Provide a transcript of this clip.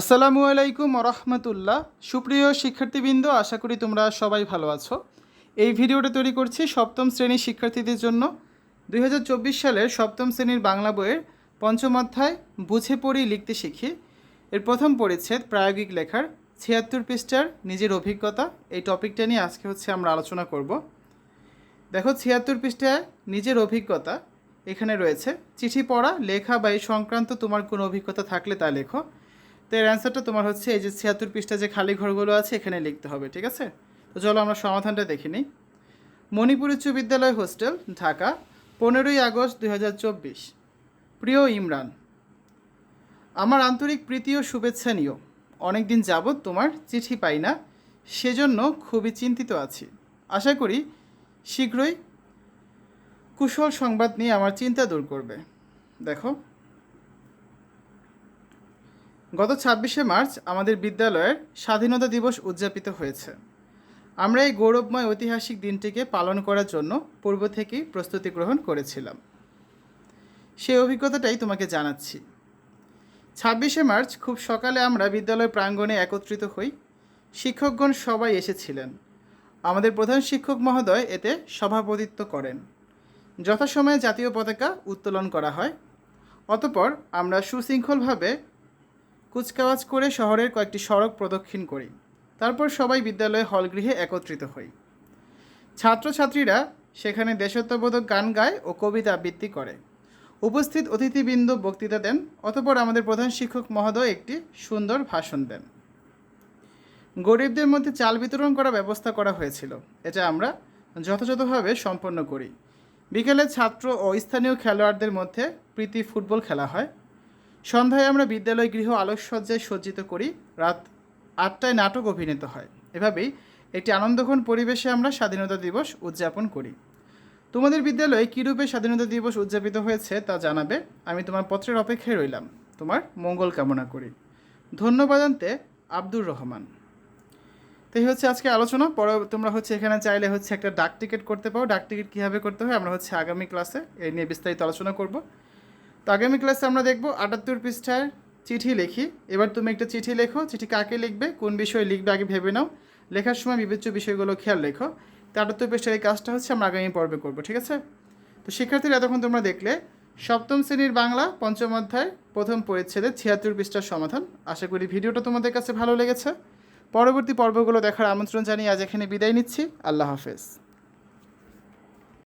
আসসালামু আলাইকুম রহমতুল্লাহ সুপ্রিয় শিক্ষার্থীবৃন্দ, আশা করি তোমরা সবাই ভালো আছো। এই ভিডিওটা তৈরি করছি সপ্তম শ্রেণির শিক্ষার্থীদের জন্য। দু হাজার চব্বিশ সালের সপ্তম শ্রেণির বাংলা বইয়ের পঞ্চম অধ্যায়, বুঝে পড়ি, লিখতে শিখি। এর প্রথম পরিচ্ছেদ প্রায়োগিক লেখার ছিয়াত্তর পৃষ্ঠার নিজের অভিজ্ঞতা। এই টপিকটা নিয়ে আজকে হচ্ছে আমরা আলোচনা করব। দেখো, ছিয়াত্তর পৃষ্ঠায় নিজের অভিজ্ঞতা এখানে রয়েছে। চিঠি পড়া, লেখা বা এই সংক্রান্ত তোমার কোনো অভিজ্ঞতা থাকলে তা লেখো। এর অ্যান্সারটা তোমার হচ্ছে এই যে ছিয়াত্তর পৃষ্ঠা যে খালি ঘরগুলো আছে, এখানে লিখতে হবে, ঠিক আছে? তো চলো আমরা সমাধানটা দেখে নিই। মণিপুর উচ্চ বিদ্যালয় হোস্টেল, ঢাকা, পনেরোই আগস্ট দু হাজার চব্বিশ। প্রিয় ইমরান, আমার আন্তরিক প্রীতি ও শুভেচ্ছা নিও। অনেক দিন যাবৎ তোমার চিঠি পাই না, সেজন্য খুবই চিন্তিত আছি। আশা করি শীঘ্রই কুশল সংবাদ নিয়ে আমার চিন্তা দূর করবে। দেখো গত ছাব্বিশে মার্চ আমাদের বিদ্যালয়ের স্বাধীনতা দিবস উদযাপিত হয়েছে। আমরা এই গৌরবময় ঐতিহাসিক দিনটিকে পালন করার জন্য পূর্ব থেকেই প্রস্তুতি গ্রহণ করেছিলাম। সেই অভিজ্ঞতাটাই তোমাকে জানাচ্ছি। ছাব্বিশে মার্চ খুব সকালে আমরা বিদ্যালয় প্রাঙ্গণে একত্রিত হই। শিক্ষকগণ সবাই এসেছিলেন। আমাদের প্রধান শিক্ষক মহোদয় এতে সভাপতিত্ব করেন। যথাসময়ে জাতীয় পতাকা উত্তোলন করা হয়। অতপর আমরা সুশৃঙ্খলভাবে কুচকাওয়াজ করে শহরের কয়েকটি সড়ক প্রদক্ষিণ করি। তারপর সবাই বিদ্যালয়ে হলগৃহে একত্রিত হই। ছাত্রছাত্রীরা সেখানে দেশত্ববোধক গান গায় ও কবিতা আবৃত্তি করে। উপস্থিত অতিথিবৃন্দ বক্তৃতা দেন, অতপর আমাদের প্রধান শিক্ষক মহোদয় একটি সুন্দর ভাষণ দেন। গরিবদের মধ্যে চাল বিতরণ করার ব্যবস্থা করা হয়েছিল। এটা আমরা যথাযথভাবে সম্পন্ন করি। বিকেলে ছাত্র ও স্থানীয় খেলোয়াড়দের মধ্যে প্রীতি ফুটবল খেলা হয়। সন্ধ্যায় আমরা বিদ্যালয় গৃহ আলোকসজ্জায় সজ্জিত করি, রাত আটটায় নাটক অভিনীত হয়। এভাবেই একটি আনন্দঘন পরিবেশে আমরা স্বাধীনতা দিবস উদযাপন করি। তোমাদের বিদ্যালয়ে কীরূপে স্বাধীনতা দিবস উদযাপিত হয়েছে তা জানাবে আমি তোমার পত্রের অপেক্ষায় রইলাম। তোমার মঙ্গল কামনা করি। ধন্যবাদান্তে আব্দুর রহমান। তো এই হচ্ছে আজকে আলোচনা। পরে তোমরা হচ্ছে এখানে চাইলে হচ্ছে একটা ডাক টিকিট করতে পারো। ডাক টিকিট কীভাবে করতে হয় আমরা হচ্ছে আগামী ক্লাসে এই নিয়ে বিস্তারিত আলোচনা করব। তো আগামী ক্লাসে আমরা দেখব আটাত্তর পৃষ্ঠায় চিঠি লিখি। এবার তুমি একটা চিঠি লেখো, চিঠি কাকে লিখবে, কোন বিষয়ে লিখবে আগে ভেবে নাও। লেখার সময় বিবেচ্য বিষয়গুলো খেয়াল লেখো তো আটাত্তর পৃষ্ঠার এই কাজটা হচ্ছে আমরা আগামী পর্বে করব, ঠিক আছে? তো শিক্ষার্থীরা, এতক্ষণ তোমরা দেখলে সপ্তম শ্রেণির বাংলা পঞ্চম অধ্যায় প্রথম পরিচ্ছেদে ছিয়াত্তর পৃষ্ঠার সমাধান। আশা করি ভিডিওটা তোমাদের কাছে ভালো লেগেছে। পরবর্তী পর্বগুলো দেখার আমন্ত্রণ জানিয়ে আজ এখানে বিদায় নিচ্ছি। আল্লাহ হাফেজ।